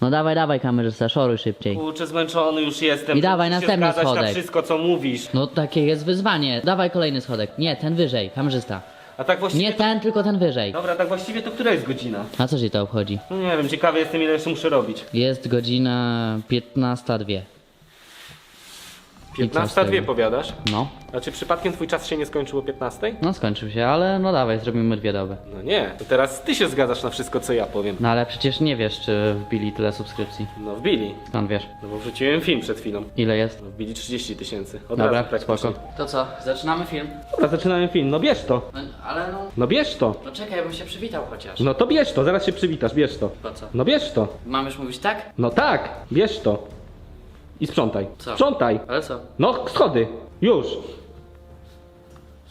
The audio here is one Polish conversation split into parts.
No dawaj, dawaj kamerzysta, szoruj szybciej. Kurczę, zmęczony już jestem. I dawaj, Musisz się następny zgadzać na schodek. wszystko, co mówisz. No takie jest wyzwanie. Dawaj kolejny schodek. Nie, ten wyżej, kamerzysta. A tak właściwie... Nie ten, tylko ten wyżej. Dobra, tak właściwie to która jest godzina? A co ci to obchodzi? No nie wiem, ciekawy jestem ile jeszcze muszę robić. Jest godzina 15.02. I co z 15 dwie tego? powiadasz? No, A czy przypadkiem twój czas się nie skończył o 15? no skończył się, ale no dawaj, zrobimy dwie doby. No nie, to teraz ty się zgadzasz na wszystko, co ja powiem. No ale przecież nie wiesz, czy wbili tyle subskrypcji. No wbili. Skąd wiesz? No bo wrzuciłem film przed chwilą. Ile jest? No wbili 30 tysięcy. Od Dobra, razu praktycznie. spoko. To co, zaczynamy film? Dobra, zaczynamy film. No bierz to. No, ale no, No bierz to. no czekaj, bym się przywitał chociaż. No to bierz to, zaraz się przywitasz, bierz to. Po co? No bierz to. Mam już mówić tak? No tak, bierz to. I sprzątaj. Co? Sprzątaj. Ale co? No, schody. Już.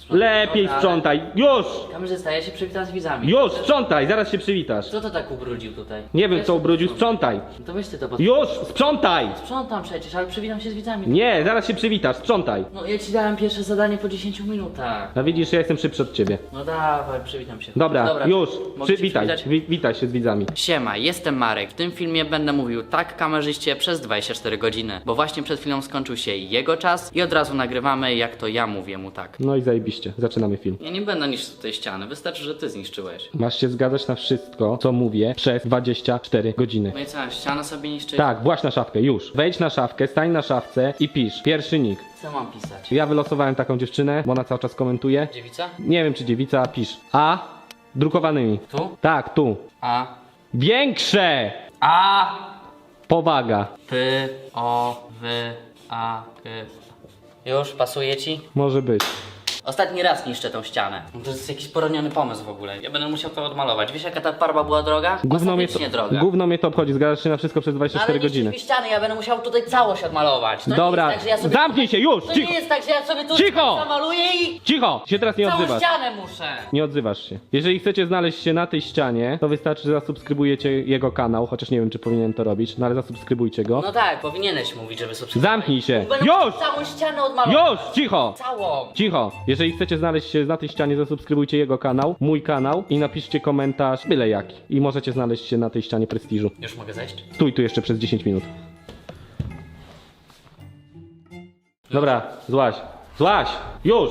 Lepiej Dobra, sprzątaj. Już. Kamerzysta, ja się przywitam z widzami. Już, sprzątaj, zaraz się przywitasz. Kto to tak ubrudził tutaj? Nie wiem Weź co to ubrudził, posprzątaj. sprzątaj. To weź ty to pod... Już, sprzątaj. Sprzątam przecież, ale przywitam się z widzami. Nie, zaraz się przywitasz, sprzątaj. No ja ci dałem pierwsze zadanie po 10 minutach. No widzisz, ja jestem szybszy od ciebie. No dawaj, przywitam się. Dobra, już, mogę ci przywitaj, przywitać? wi witaj się z widzami. Siema, jestem Marek. W tym filmie będę mówił tak kamerzyście przez 24 godziny, bo właśnie przed chwilą skończył się jego czas i od razu nagrywamy jak to ja mówię mu tak. No i zajebiście, zaczynamy film. Ja nie będę niszczył tej ściany, wystarczy, że ty zniszczyłeś. Masz się zgadzać na wszystko, co mówię przez 24 godziny. No i co, ścianę sobie niszczyć? Tak, właśnie na szafkę, już. Wejdź na szafkę, stań na szafce i pisz. Pierwszy nick. Co mam pisać? Ja wylosowałem taką dziewczynę, bo ona cały czas komentuje. Dziewica? Nie wiem czy dziewica, pisz. A. Drukowanymi. Tu? Tak, tu. A. Większe! A. Powaga. P. O. W. A. K. Już, pasuje ci? Może być. Ostatni raz niszczę tą ścianę. No To jest jakiś poroniony pomysł w ogóle. Ja będę musiał to odmalować. Wiesz jaka ta farba była droga? Gówno mnie, to, droga. gówno mnie to obchodzi, zgadzasz się na wszystko przez No 24 ale godziny. niszczysz mi ściany, ja będę musiał tutaj całość odmalować. To Dobra, nie jest tak, że ja sobie... zamknij się już! To Cicho! nie jest tak, że ja sobie tu Cicho! zamaluję i Cicho! Się teraz nie całą odzywasz. ścianę muszę. Nie odzywasz się. Jeżeli chcecie znaleźć się na tej ścianie, to wystarczy, że zasubskrybujecie jego kanał, chociaż nie wiem, czy powinienem to robić, no ale zasubskrybujcie go. No tak, powinieneś mówić, żeby subskrybować. Zamknij się! Będę Już! całą ścianę odmalować. Już! Cicho! Całą. Cicho! Jeżeli chcecie znaleźć się na tej ścianie, zasubskrybujcie jego kanał, mój kanał i napiszcie komentarz byle jaki. I możecie znaleźć się na tej ścianie prestiżu. Już mogę zejść? Stój tu jeszcze przez 10 minut. Dobra, złaś. Złaś! Już!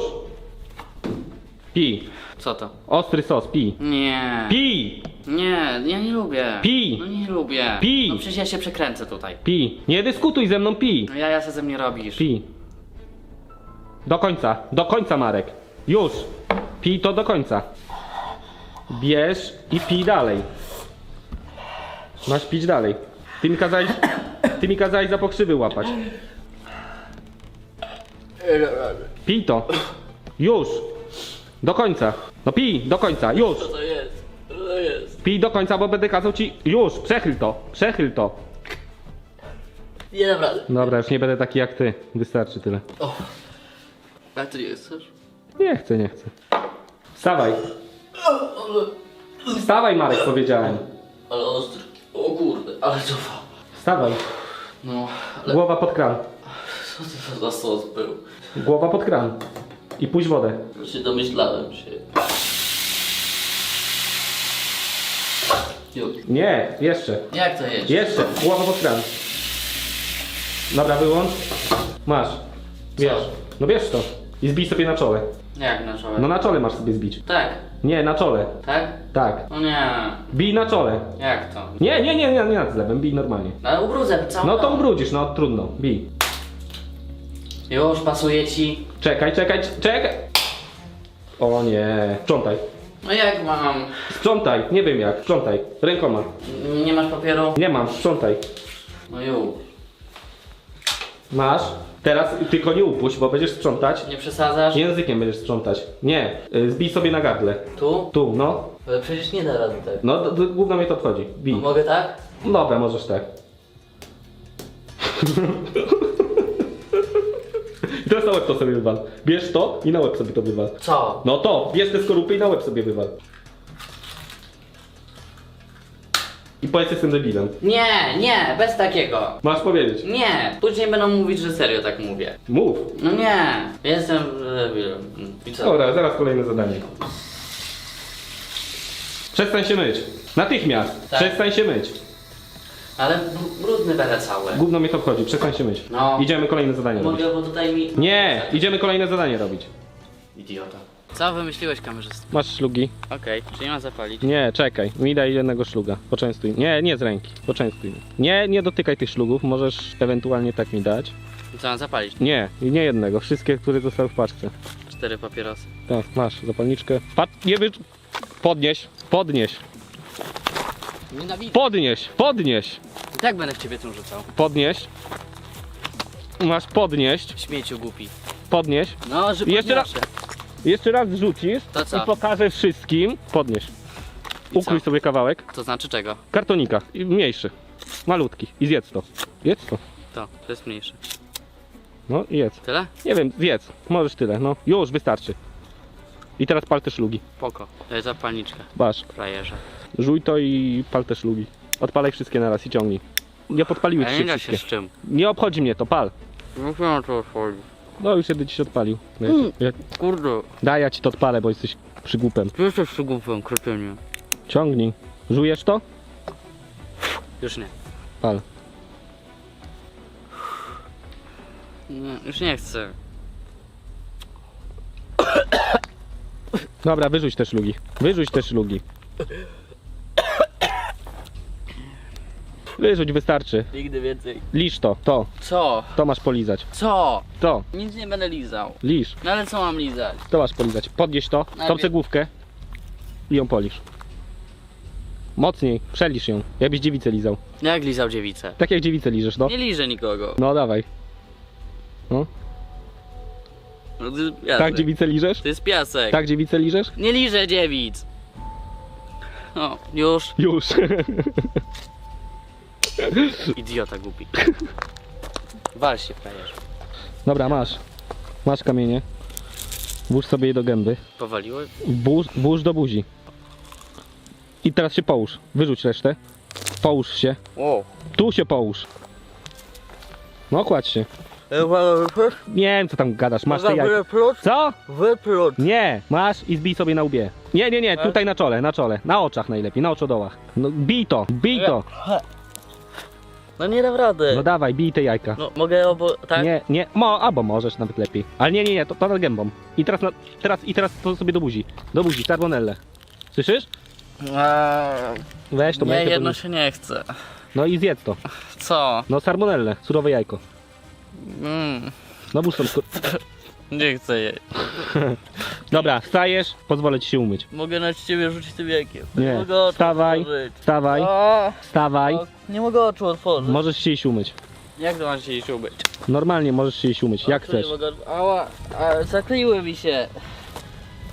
Pij. Co to? Ostry sos, pij. Nie. Pij! Nie, ja nie lubię. Pij. No nie lubię. Pij. No przecież ja się przekręcę tutaj. Pij. Nie dyskutuj ze mną, pij. No ja, ja se ze mnie robisz. Pij. Do końca, do końca Marek. Już. Pij to do końca. Bierz i pij dalej. Masz pić dalej. Ty mi kazałeś, ty mi kazałeś za pokrzywy łapać. Pij to. Już. Do końca. No pij, do końca, już. Co to jest? Co to jest? Pij do końca, bo będę kazał ci... Już, przechyl to, przechyl to. Nie dam rady. Dobra, już nie będę taki jak ty. Wystarczy tyle. O. A ty nie chcesz? Nie chcę, nie chcę. Wstawaj. Wstawaj, Marek, powiedziałem. Ale ostry. O kurde, ale to... Wstawaj. No, ale Głowa pod kran. co to za sos był? Głowa pod kran. I puść wodę. Się domyślałem się. Już. Nie, jeszcze. Jak to jest? Jeszcze. Głowa pod kran. Dobra, wyłącz. Masz. Bierz. No bierz to. I zbij sobie na czole. Jak na czole? No na czole masz sobie zbić. Tak, Nie, na czole. tak? Tak. No nie. Bij na czole. Jak to? Nie, nie, nie, nie, nie nad zlewem. Bij normalnie. No ale ubrudzę całą No to ubrudzisz, no trudno. Bij. Już pasuje ci. Czekaj, czekaj, czekaj. O nie. Sprzątaj. No jak mam? Sprzątaj, nie wiem jak, sprzątaj. Rękoma. Nie masz papieru? Nie mam, sprzątaj. No już. Masz. Teraz tylko nie upuść, bo będziesz sprzątać. Nie przesadzasz? Językiem będziesz sprzątać. Nie, y, zbij sobie na gardle. Tu? Tu, no. Ale przecież nie da rady tak. No, d- d- mnie to obchodzi. Bij. No mogę tak? Dobra, możesz tak. I teraz na łeb to sobie wywal. Bierz to i na łeb sobie to wywal. Co? No to, bierz te skorupy i na łeb sobie wywal. I powiedz, jestem debilem. Nie, nie, bez takiego. Masz powiedzieć. Nie, później będą mówić, że serio tak mówię. Mów. No nie, jestem debilem. I co? Dobra, zaraz kolejne zadanie. Przestań się myć. Natychmiast. Tak. Przestań się myć. Ale br- brudny będę cały. Gówno mnie to obchodzi, przestań się myć. No. Idziemy kolejne zadanie robić. Mogę, bo tutaj mi... Nie, idziemy kolejne zadanie robić. Idiota. Co wymyśliłeś kamerzysta? Masz szlugi? Okej, czy nie ma zapalić? Nie, czekaj. Mi daj jednego szluga. Poczęstuj. Nie, nie z ręki. Poczęstuj. Nie, nie dotykaj tych szlugów. Możesz ewentualnie tak mi dać. Co mam zapalić? Nie, nie jednego. Wszystkie, które zostały w paczce. Cztery papierosy. Tak, masz zapalniczkę. Pat, nie wy... Podnieś, podnieś, Nienawidzę. podnieś, podnieś, I tak będę w ciebie tym rzucał. podnieś. Masz podnieść, Śmieciu głupi. podnieś. No, że Jeszcze podniosę. Jeszcze raz zrzucisz To co? i pokażę wszystkim. Podnieś. I Ukrój co? sobie kawałek To znaczy czego? kartonika, i mniejszy, malutki i zjedz to. Jedz to. To, to jest mniejsze. No i jedz. Tyle? Nie wiem, zjedz. Możesz tyle, no. Już, wystarczy. I teraz pal te szlugi. Poko. Daj zapalniczkę. Masz. Frajerze. Żuj to i pal te szlugi. Odpalaj wszystkie naraz i ciągnij. Nie podpaliły ci Ale się nie da się wszystkie. z czym. Nie obchodzi mnie to, pal. Mówiłem to odchodzi. No już jeden ci się odpalił. Ja, Mm. ja, Kurde. daj, ja ci to odpalę, bo jesteś przygłupem. Ty jesteś przygłupem, kretynie. Ciągnij. Żujesz to? Już nie. Pal. nie. Już nie chcę. Dobra, wyrzuć te szlugi. Wyrzuć te szlugi. Wyrzuć, wystarczy. Nigdy więcej. Lisz to, to. Co? To masz polizać. Co? To, Nic nie będę lizał. lisz. No ale co mam lizać? To masz polizać. Podnieś to, tą Najpierw- cegłówkę i ją polisz. Mocniej, przelisz ją. Jakbyś dziewicę lizał. Jak lizał dziewicę? Tak jak dziewicę liżesz, no. Nie liżę nikogo. No dawaj. No. No, to jest piasek. Tak dziewicę liżesz? To jest piasek. Tak dziewicę liżesz? Nie liżę dziewic. O, już. Już. Idiota głupi. Wal się, frajerze. Dobra, masz. Masz kamienie. Włóż sobie je do gęby. Powaliło? Włóż, włóż do buzi. I teraz się połóż. Wyrzuć resztę. Połóż się. O. Tu się połóż. No kładź się. Nie wiem co tam gadasz, masz te. Wyplot? Co? Wyplot. Nie, masz i zbij sobie na łbie. Nie, nie, nie, tutaj na czole, na czole. Na oczach najlepiej, na oczodołach. No bij to, bij to. No nie dam rady. No dawaj, bij te jajka. No mogę obo... tak? Nie, nie, mo, albo możesz nawet lepiej. Ale nie, nie, nie, to, to nad gębą. I teraz, na, teraz, i teraz to sobie do buzi. Do buzi, carbonelle. Słyszysz? Eee, Weź to nie, jedno podnieś. się nie chce. No i zjedz to. Co? No sarbonelle, surowe jajko. Mm, No tylko- nie chcę jej. Dobra, wstajesz, pozwolę ci się umyć. Mogę na ciebie rzucić tym wiekiem. Nie, mogę oczu wstawaj, otworzyć. wstawaj, wstawaj. o, nie mogę oczu otworzyć. Możesz się iść umyć. Jak to mam się iść umyć? Normalnie możesz się iść umyć, jak Oczu nie chcesz. Mogę... Ała, a, zakleiły mi się.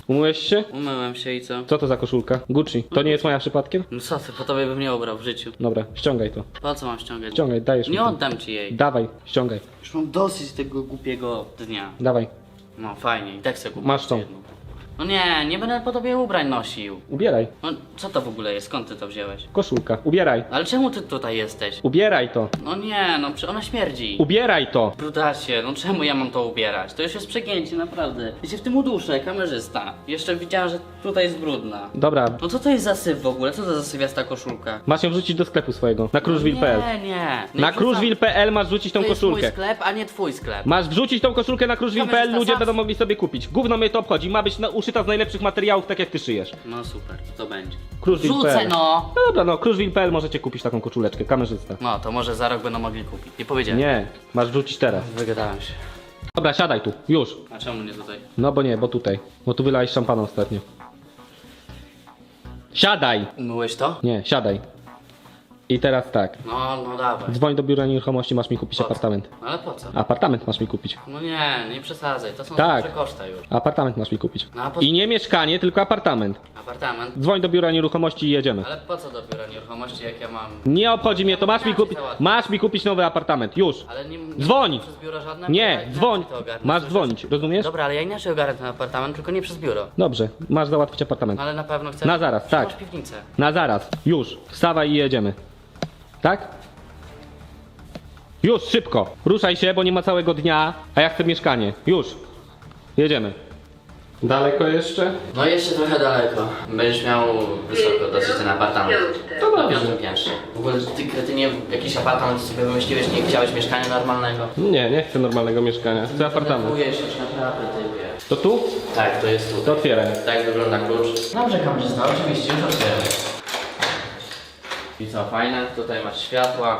Umyłeś się? Umyłem się i co? Co to za koszulka? Gucci. To nie jest moja przypadkiem? No co ty, po tobie bym nie obrał w życiu. Dobra, ściągaj to. Po co mam ściągać? Ściągaj, dajesz mi Nie to. oddam ci jej. Dawaj, ściągaj. Już mam dosyć tego głupiego dnia. Dawaj. No fajnie, i tak sobie kupię Masz tą. jedną. No nie, nie będę po tobie ubrań nosił. Ubieraj. No co to w ogóle jest? Skąd ty to wziąłeś? Koszulka. Ubieraj. Ale czemu ty tutaj jesteś? Ubieraj to. No nie, no przecież ona śmierdzi. Ubieraj to. Brudacie, no czemu ja mam to ubierać? To już jest przegięcie, naprawdę. Ja się w tym uduszę, kamerzysta. Jeszcze widziałem, że tutaj jest brudna. Dobra. No co to jest za syf w ogóle? Co to za sywiasta koszulka? Masz ją wrzucić do sklepu swojego. Na kruszwil.pl. Nie, nie. nie Na wrzucam- kruszwil.pl masz wrzucić tą To jest mój koszulkę. sklep, a nie twój sklep. Masz wrzucić tą koszulkę na kruszwil.pl, Kamerzysta ludzie sam- będą mogli sobie kupić. Gówno mnie to obchodzi. Ma być na, uszyta z najlepszych materiałów, tak jak ty szyjesz. No super, to będzie. Kruszwil.pl. Rzucę no! No dobra, no kruszwil.pl możecie kupić taką koszuleczkę, kamerzysta. No, to może za rok będą mogli kupić. Nie powiedziałem. Nie, masz wrzucić teraz. Wygadałem się. Dobra, siadaj tu, już. A czemu nie tutaj? No bo nie, bo tutaj. Bo tu wylałeś szampana ostatnio. Siadaj! Umyłeś to? Nie, siadaj. I teraz tak. No, no dawaj. Dzwoń do biura nieruchomości, masz mi kupić Po co? apartament. No ale po co? Apartament masz mi kupić. No nie, nie przesadzaj, to są Tak. duże koszta już. Apartament masz mi kupić. No a po I nie mieszkanie, tylko apartament. Apartament? Dzwoń do biura nieruchomości i jedziemy. Ale po co do biura nieruchomości, jak ja mam... Nie obchodzi mnie to, masz mi Ja kupić. Masz mi kupić nowy apartament, już. Ale nie... nie Dzwoń! Przez biuro żadne? Nie, Dobra, dzwoń. to ogarnę, Masz słyszysz? dzwonić, rozumiesz? Dobra, ale ja inaczej ogarnę ten apartament, tylko nie przez biuro. Dobrze, masz załatwić apartament. No ale na pewno chcę... Na zaraz, Przecież tak. Masz piwnicę. Na zaraz, już. Wstawaj i jedziemy. Tak? Już, szybko. Ruszaj się, bo nie ma całego dnia, a ja chcę mieszkanie. Już. Jedziemy. Daleko jeszcze? No jeszcze trochę daleko. Będziesz miał wysoko dosyć ten apartament. To Na dobrze. piątym piętrze. W ogóle ty kretynie jakiś apartament sobie wymyśliłeś, nie chciałeś mieszkania normalnego. Nie, nie chcę normalnego mieszkania. Chcę apartament. Denerwujesz już naprawdę typie. To tu? Tak, to jest tu. To otwieraj. Tak wygląda klucz. Dobrze, kamerzysta, oczywiście, już otwieramy. I co, fajne? Tutaj masz światła,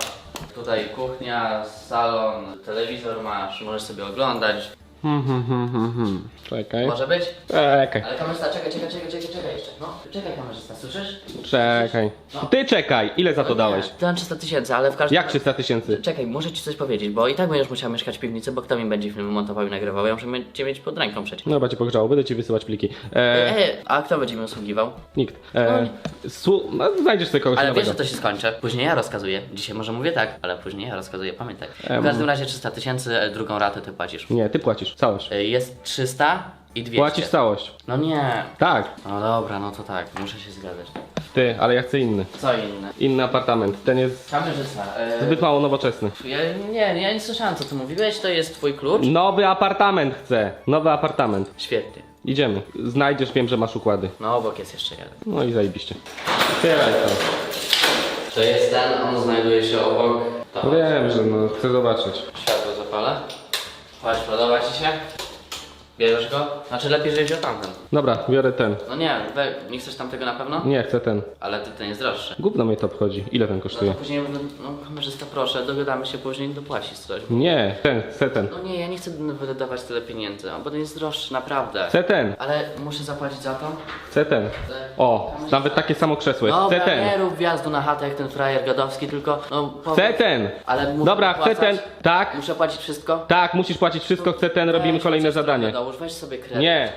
tutaj kuchnia, salon, telewizor masz, możesz sobie oglądać. Hmm, hmm, hmm. Czekaj. Może być? Czekaj. Ale kamerzysta, czekaj, czekaj, czekaj, czekaj, czekaj jeszcze. No, czekaj kamerzysta, słyszysz? Czekaj. Ty czekaj. Ile za to dałeś? To 300 tysięcy, ale w każdym Jak 300 tysięcy? Czekaj, muszę ci coś powiedzieć, bo i tak będziesz musiał mieszkać w piwnicy, bo kto mi będzie filmy montował i nagrywał? Ja muszę mieć cię mieć pod ręką przecież. No będzie pogrzało, będę ci wysyłać pliki. E, E, a kto będzie mi usługiwał? nikt. E, su, no, znajdziesz sobie kogoś Ale wiesz, nowego. że to się skończy. Później ja rozkazuję. Dzisiaj może mówię tak, ale później ja rozkazuję, pamiętaj. W każdym razie 300 tysięcy, e, drugą ratę ty płacisz. Nie, ty płacisz całość. E, Jest 300 i 200. Płacisz całość. No nie. Tak. No dobra, no to tak, muszę się zgadzać. Ty, ale ja chcę inny. Co inne? Inny apartament. Ten jest Kamerzysta. E, zbyt mało nowoczesny. ja, nie, ja nie słyszałem co ty mówiłeś, to jest twój klucz? Nowy apartament chcę. Nowy apartament. Świetnie. Idziemy. Znajdziesz, wiem, że masz układy. No obok jest jeszcze jeden. No i zajebiście. Otwieraj to. To jest ten, on znajduje się obok. Wiem, że no, chcę zobaczyć. Światło zapalę. Chodź, podoba ci się? Bierzesz go? Znaczy lepiej, żebyś wziął tamten. Dobra, biorę ten. No nie, we, nie chcesz tamtego na pewno? Nie, chcę ten. Ale ty, ten jest droższy. Gówno mnie to obchodzi. Ile ten No kosztuje? to później, no kamerzysta proszę, dogadamy się później, dopłacisz coś. Nie, ten, chcę ten. No nie, ja nie chcę wydawać tyle pieniędzy, bo ten jest droższy, naprawdę. Chcę ten, Ale muszę zapłacić za to? chcę ten. O, nawet takie samo krzesło jest. Chcę Dobra, nie ten. rób wjazdu na chatę jak ten frajer gadowski, tylko no... Chcę ten. Ale muszę Dobra, chcę płacać? ten. Tak, Muszę płacić wszystko? tak, musisz płacić wszystko, chcę ten, robimy Weź, kolejne zadanie. Dołóż, weź sobie kredyt. Nie.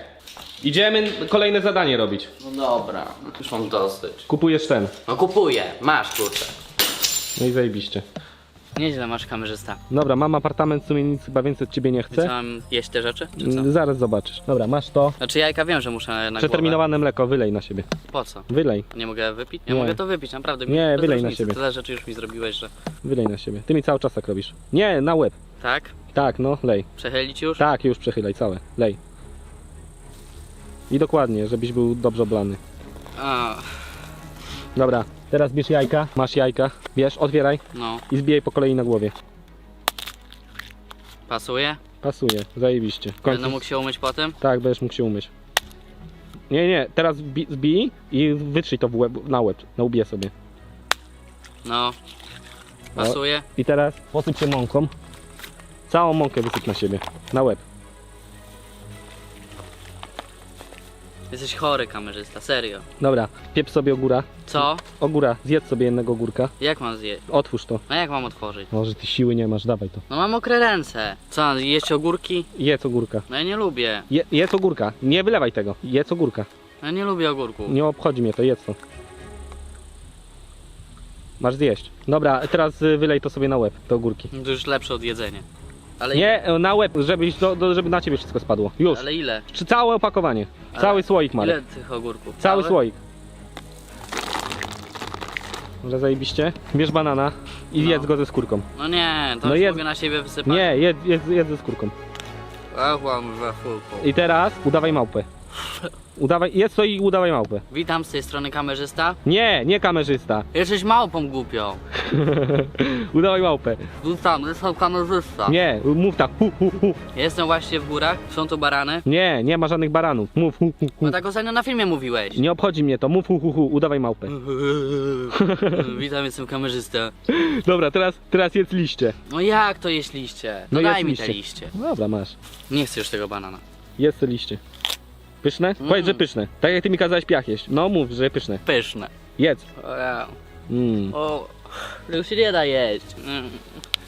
Idziemy kolejne zadanie robić. No dobra, już mam dosyć. Kupujesz ten. No kupuję, masz kurczę. No i zajebiście. Nieźle masz kamerzysta. Dobra, mam apartament, w sumie nic chyba więcej od ciebie nie Co chcę. mam jeść te rzeczy? Czy co? Mm, Zaraz zobaczysz. Dobra, masz to. Znaczy jajka wiem, że muszę na Przeterminowane mleko, wylej na siebie. głowę. Po co? Wylej, Nie mogę wypić? Ja Nie. mogę to wypić, naprawdę. Nie, bez wylej na różnicy. siebie. Tyle rzeczy już mi zrobiłeś, że... wylej na siebie. Ty mi cały czas tak robisz. Nie, na łeb. Tak? Tak, no, lej. Przechylić już? Tak, już przechylaj całe. Lej. I dokładnie, żebyś był dobrze oblany. A, Dobra, teraz bierz jajka. Masz jajka. Bierz, otwieraj no. i zbijaj po kolei na głowie. Pasuje? Pasuje, zajebiście. W końcu- Będę mógł się umyć potem? Tak, będziesz mógł się umyć. Nie, nie, teraz zbi- zbij i wytrzyj to w łeb, na łeb, na łbie sobie. No. Pasuje? I teraz posyp się mąką. Całą mąkę wysyp na siebie, na łeb. Jesteś chory kamerzysta, serio. Dobra, pieprz sobie ogóra. Co? Ogóra, zjedz sobie jednego ogórka. Jak mam zjeść? Otwórz to. No jak mam otworzyć? Może ty siły nie masz, dawaj to. No mam mokre ręce. Co, jeść ogórki? Jedz ogórka. No ja nie lubię. Je, jedz ogórka, nie wylewaj tego. Jedz ogórka. Ja nie lubię ogórku. Nie obchodzi mnie to, jedz to. Masz zjeść. Dobra, teraz y, wylej to sobie na łeb, te ogórki. To już lepsze od jedzenia. Ale Nie, e, na łeb, żebyś do, do, żeby na ciebie wszystko spadło. Już. Ale ile? Czy całe opakowanie. Ale Cały słoik Marek. Ile tych ogórków? Cały słoik. Że zajebiście. Bierz banana i No. jedz go ze skórką. No nie, to No już jedz- mogę na siebie wysypać. Nie, jedz, jedz, jedz ze skórką. I teraz udawaj małpę. Udawaj, jedz to i udawaj małpę. Witam z tej strony kamerzysta. Nie, nie kamerzysta. Jesteś małpą głupią. udawaj małpę. Witam, jestem kamerzysta. Nie, mów tak. Hu, hu, hu. Jestem właśnie w górach, są tu barany. Nie, nie ma żadnych baranów. Mów hu, hu, hu. No tak ostatnio na filmie mówiłeś. Nie obchodzi mnie to. Mów hu, hu, hu. Udawaj małpę. Witam, jestem kamerzysta. Dobra, teraz, teraz jedz liście. No jak to jeść liście? No No daj mi liście. te liście. Dobra, masz. Nie chcę już tego banana. Jedz te liście. Pyszne? Mm. Powiedz, że pyszne. Tak jak ty mi kazałeś piach jeść. No mów, że pyszne. Pyszne. Jedz. Ja. Mm. o już się nie da jeść. Mm,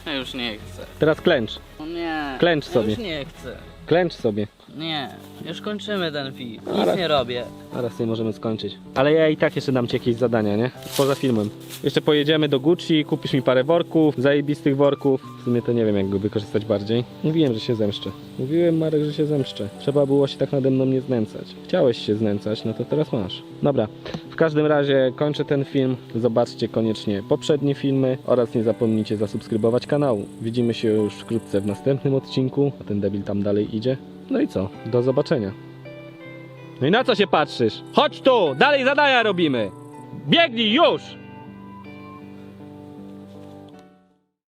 Ja już nie chcę. Teraz klęcz. O nie. Klęcz sobie. Już nie chcę. Klęcz sobie. Nie. Już kończymy ten film. Nic Ale- nie robię. Zaraz sobie możemy skończyć. Ale ja i tak jeszcze dam ci jakieś zadania, nie? Poza filmem. Jeszcze pojedziemy do Gucci, kupisz mi parę worków, zajebistych worków. W sumie to nie wiem jak go wykorzystać bardziej. Mówiłem, że się zemszczę. Mówiłem Marek, że się zemszczę. Trzeba było się tak nade mną nie znęcać. Chciałeś się znęcać, no to teraz masz. Dobra. W każdym razie kończę ten film. Zobaczcie koniecznie poprzednie filmy oraz nie zapomnijcie zasubskrybować kanału. Widzimy się już wkrótce w następnym odcinku, a ten debil tam dalej idzie. No i co? Do zobaczenia. No i na co się patrzysz? Chodź tu, dalej zadania robimy. Biegnij już!